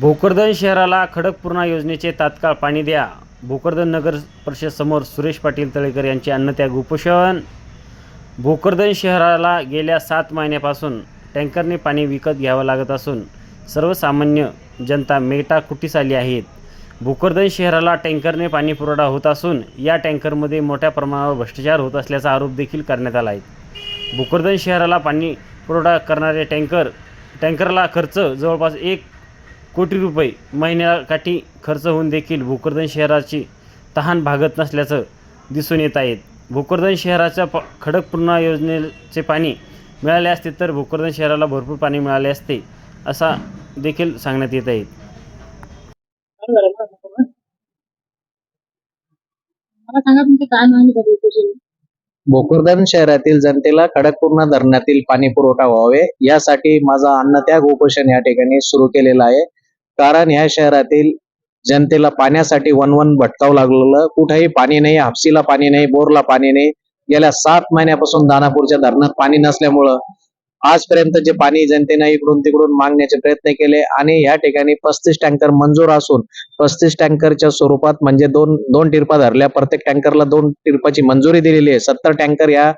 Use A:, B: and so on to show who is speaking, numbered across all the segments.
A: भोकरदन शहराला खडकपूर्णा योजनेचे तात्काळ पाणी द्या. भोकरदन नगर परिषद समोर सुरेश पाटील तळेकर यांचे अन्नत्याग उपोषण. भोकरदन शहराला गेल्या सात महिन्यापासून टँकरने पाणी विकत घ्यावं लागत असून सर्वसामान्य जनता मेटाकुटीस आली आहेत. भोकरदन शहराला टँकरने पाणी पुरवठा होत असून या टँकरमध्ये मोठ्या प्रमाणावर भ्रष्टाचार होत असल्याचा आरोप देखील करण्यात आला आहे. भोकरदन शहराला पाणी पुरवठा करणारे टँकर टँकरला खर्च जवळपास एक कोटी रुपये महिन्याकाठी खर्च होऊन देखील भोकरदन शहराची तहान भागत नसल्याचं दिसून येत आहेत भोकरदन शहराच्या प खडकपूर्णा योजनेचे पाणी मिळाले असते तर भोकरदन शहराला भरपूर पाणी मिळाले असते असा देखील सांगण्यात येत आहे.
B: मला सांगा तुमची काय मागणी झाली उपोषण
C: भोकरदन शहरातील जनतेला खडकपूर्णा धरणातील पाणी पुरवठा व्हावे यासाठी माझा अन्नत्याग उपोषण या ठिकाणी सुरू केलेलं आहे. कारण ह्या शहरातील जनतेला पाण्यासाठी वनवन भटकावं लागलेलं. कुठेही पाणी नाही हापसीला पाणी नाही बोरला पाणी नाही. गेल्या सात महिन्यापासून दानापूरच्या धरणात पाणी नसल्यामुळं आजपर्यंत जे पाणी जनतेने इकडून तिकडून मागण्याचे प्रयत्न केले आणि या ठिकाणी पस्तीस टँकर मंजूर असून पस्तीस टँकरच्या स्वरूपात म्हणजे दोन दोन टिरपा धरल्या. प्रत्येक टँकरला दोन टिरपाची मंजुरी दिलेली आहे. सत्तर टँकर या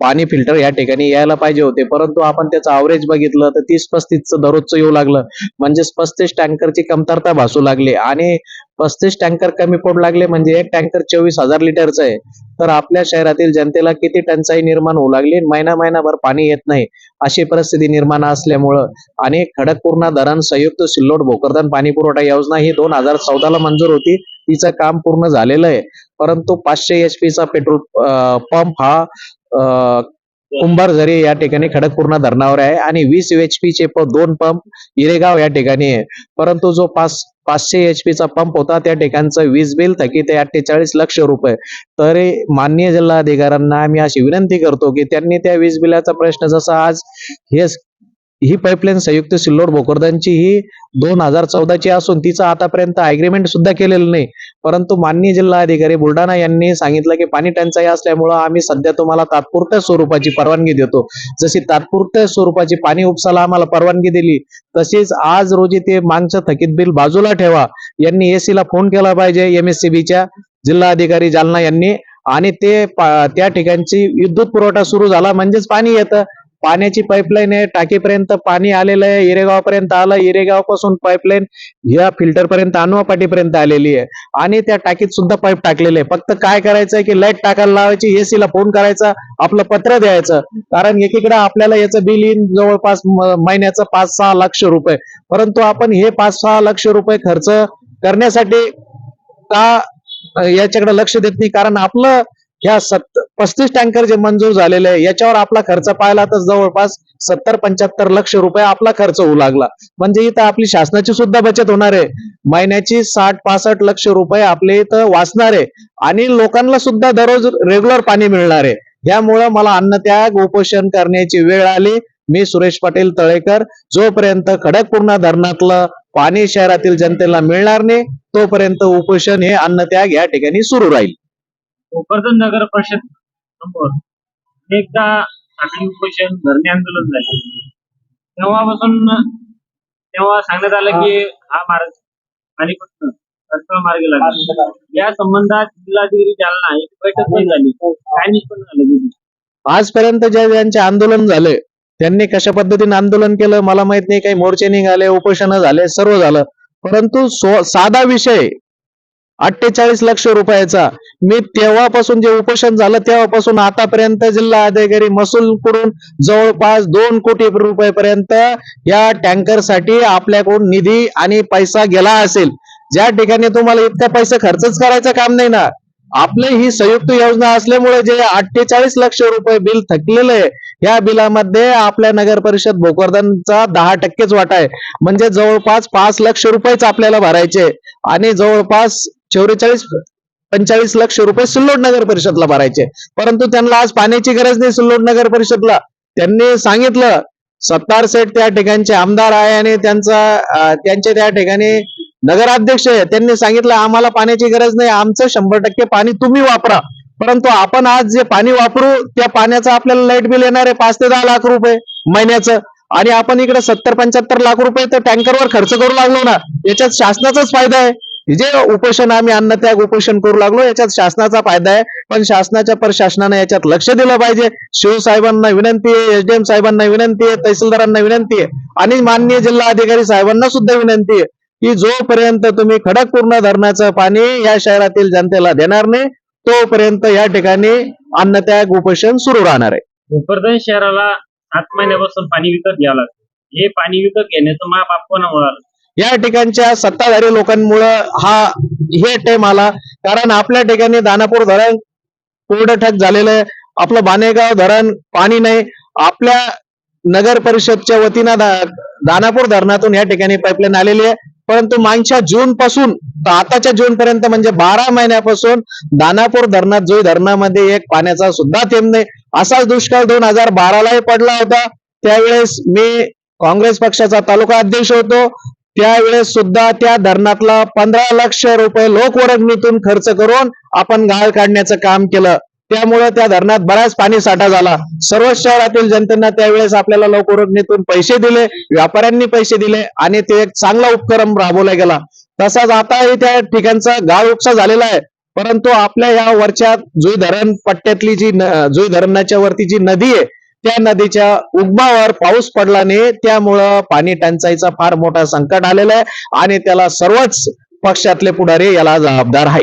C: पाणी फिल्टर या ठिकाणी यायला पाहिजे होते. परंतु आपण त्याचं अवरेज बघितलं तर तीस पस्तीसचं दररोजचं येऊ लागलं. म्हणजेच पस्तीस टँकरची कमतरता भासू लागली. आणि पस्तीस टँकर कमी पडू लागले म्हणजे एक टँकर चोवीस हजार लिटरचं आहे. तर आपल्या शहरातील जनतेला किती टंचाई निर्माण होऊ लागली? महिना महिनाभर पाणी येत नाही. अशी परिस्थिती निर्माण असल्यामुळं आणि खडकपूर्णा धरण संयुक्त सिल्लोड भोकरदान पाणी पुरवठा योजना ही दोन हजार चौदाला मंजूर होती. तिचं काम पूर्ण झालेलं आहे. परंतु पाचशे एच चा पेट्रोल पंप हा कुंभारझरी या ठिकाणी खडकपूर्णा धरणावर आहे आणि वीस एच चे प- दोन पंप इरेगाव या ठिकाणी आहे. परंतु जो पाच पाचशे एच चा पंप होता त्या ठिकाणचं वीज बिल थकीत आहे अठ्ठेचाळीस लक्ष रुपये. तरी माननीय जिल्हाधिकाऱ्यांना आम्ही अशी विनंती करतो की त्यांनी त्या वीज बिलाचा प्रश्न जसा आज हे ही पाईपलाईन संयुक्त सिल्लोड भोकरदनची ही दोन हजार चौदाची असून तिचं आतापर्यंत अग्रीमेंट सुद्धा केलेलं नाही. परंतु माननीय जिल्हा अधिकारी बुलढाणा यांनी सांगितलं की पाणी टंचाई असल्यामुळं आम्ही सध्या तुम्हाला तात्पुरत्या स्वरूपाची परवानगी देतो. जशी तात्पुरत्या स्वरूपाची पाणी उपसाला आम्हाला परवानगी दिली तशीच आज रोजी ते मागचं थकीत बिल बाजूला ठेवा. यांनी एसी ला फोन केला पाहिजे एम एस च्या जिल्हाधिकारी जालना यांनी. आणि ते त्या ठिकाणची विद्युत पुरवठा सुरू झाला म्हणजेच पाणी येतं. पाण्याची पाईपलाईन आहे टाकीपर्यंत पाणी आलेलं आहे इरेगाव पर्यंत आलं इरेगावपासून पाईपलाईन या फिल्टर पर्यंत अनुवा पाटीपर्यंत आलेली आहे. आणि त्या टाकीत सुद्धा पाईप टाकलेले आहे. फक्त काय करायचंय की लाइट टाकायला लावायची एसी ला फोन करायचा आपलं पत्र द्यायचं. कारण एकीकडे आपल्याला याचं बिल येईन जवळपास महिन्याचं पाच सहा लक्ष रुपये. परंतु आपण हे पाच सहा लक्ष रुपये खर्च करण्यासाठी का याच्याकडे लक्ष देत नाही? कारण आपलं ह्या सत्त पस्तीस टँकर जे मंजूर झालेले आहे याच्यावर आपला खर्च पाहिला तर जवळपास सत्तर पंच्याहत्तर लक्ष रुपये आपला खर्च होऊ लागला. म्हणजे इथं आपली शासनाची सुद्धा बचत होणार आहे. महिन्याची साठ पासष्ट लक्ष रुपये आपले इथं वाचणार आहे. आणि लोकांना सुद्धा दररोज रेग्युलर पाणी मिळणार आहे. यामुळं मला अन्नत्याग उपोषण करण्याची वेळ आली. मी सुरेश पाटील तळेकर. जोपर्यंत खडकपूर्णा धरणातलं पाणी शहरातील जनतेला मिळणार नाही तोपर्यंत उपोषण हे अन्नत्याग या ठिकाणी सुरू राहील.
D: भोकरदन नगर परिषद समोर अनेकदा साखळी उपोषण धरणे आंदोलन झाले. तेव्हापासून तेव्हा सांगण्यात आलं की हा मार्ग आणि रस्ता मार्ग लागला. या संबंधात जिल्हाधिकारी जालना एक बैठक पण झाली. काय निष्पन्न झालं तिथे?
C: आजपर्यंत ज्या ज्यांचे आंदोलन झाले त्यांनी कशा पद्धतीने आंदोलन केलं मला माहीत नाही काही मोर्चे निघाले उपोषण झाले सर्व झालं. परंतु साधा विषय अठ्ठेचाळीस लक्ष रुपयाचा. मी तेव्हापासून जे उपोषण झालं तेव्हापासून आतापर्यंत जिल्हा अधिकारी महसूल कडून जवळपास दोन कोटी रुपयापर्यंत या टँकरसाठी आपल्याकडून निधी आणि पैसा गेला असेल. ज्या ठिकाणी तुम्हाला इतका पैसा खर्चच करायचं काम नाही ना. आपली ही संयुक्त योजना असल्यामुळे जे अठ्ठेचाळीस लक्ष रुपये बिल थकलेलं आहे या बिलामध्ये आपल्या नगर परिषद भोकरदनचा दहा टक्केच वाटा आहे. म्हणजे जवळपास पाच लक्ष रुपयेच आपल्याला भरायचे आणि जवळपास चौवेचाळीस पंचेचाळीस लक्ष रुपये सिल्लोड नगर परिषदला भरायचे. परंतु त्यांना आज पाण्याची गरज नाही सिल्लोड नगर परिषदला. त्यांनी सांगितलं सत्तार सेठ त्या ठिकाणचे आमदार आहे आणि त्यांचा त्यांचे त्या ठिकाणी नगराध्यक्ष आहे त्यांनी सांगितलं आम्हाला पाण्याची गरज नाही आमचं शंभर टक्के पाणी तुम्ही वापरा. परंतु आपण आज जे पाणी वापरू त्या पाण्याचं आपल्याला लाइट बिल येणार आहे पाच ते दहा लाख रुपये महिन्याचं. आणि आपण इकडे सत्तर पंच्याहत्तर लाख रुपये तर टँकरवर खर्च करू लागलो ना. याच्यात शासनाचाच फायदा आहे. जे उपोषण आम्ही अन्नत्याग उपोषण करू लागलो याच्यात शासनाचा फायदा आहे. पण शासनाच्या प्रशासनाने याच्यात लक्ष दिलं पाहिजे. शिवसाहेबांना विनंती आहे एसडीएम साहेबांना विनंती आहे तहसीलदारांना विनंती आहे. आणि माननीय जिल्हा अधिकारी साहेबांना सुद्धा विनंती आहे की जोपर्यंत तुम्ही खडकपूर्ण धरणाचं पाणी या शहरातील जनतेला देणार नाही तोपर्यंत या ठिकाणी अन्नत्याग उपोषण सुरू राहणार आहे.
D: भोकरदन शहराला सात महिन्यापासून पाणी विकत घ्यावं लागतं. हे पाणी विकत घेण्याचं माप आपण आलं
C: या ठिकाणच्या सत्ताधारी लोकांमुळं हा हे टाइम आला. कारण आपल्या ठिकाणी दानापूर धरण कोरडठक झालेलं आहे. आपलं बानेगाव धरण पाणी नाही. आपल्या नगर परिषदच्या वतीनं दा- दानापूर धरणातून या ठिकाणी पाईपलाईन आलेली आहे. परंतु मागच्या जून पासून आताच्या जून पर्यंत म्हणजे बारा महिन्यापासून दानापूर धरणात जो धरणामध्ये एक पाण्याचा सुद्धा थेंब नाही. असाच दुष्काळ दोन हजार बारालाही पडला होता. त्यावेळेस मी काँग्रेस पक्षाचा तालुका अध्यक्ष होतो. त्यावेळेस सुद्धा त्या धरणातला पंधरा लक्ष रुपये लोकवर्गणीतून खर्च करून आपण गाळ काढण्याचं काम केलं. त्यामुळे त्या धरणात बराच पाणी साठा झाला. सर्व शहरातील जनतेना त्यावेळेस आपल्याला लोकवर्गणीतून पैसे दिले व्यापाऱ्यांनी पैसे दिले आणि ते एक चांगला उपक्रम राबवला गेला. तसाच आताही त्या ठिकाणचा गाळ उपसा झालेला आहे. परंतु आपल्या या वरच्या जुई धरण पट्ट्यातली जी जुई धरणाच्या वरती जी नदी आहे त्या नदीच्या उगमावर पाऊस पडला नाही त्यामुळं पाणी टंचाईचा फार मोठा संकट आलेला आहे आणि त्याला सर्वच पक्षातले पुढारी याला जबाबदार आहे.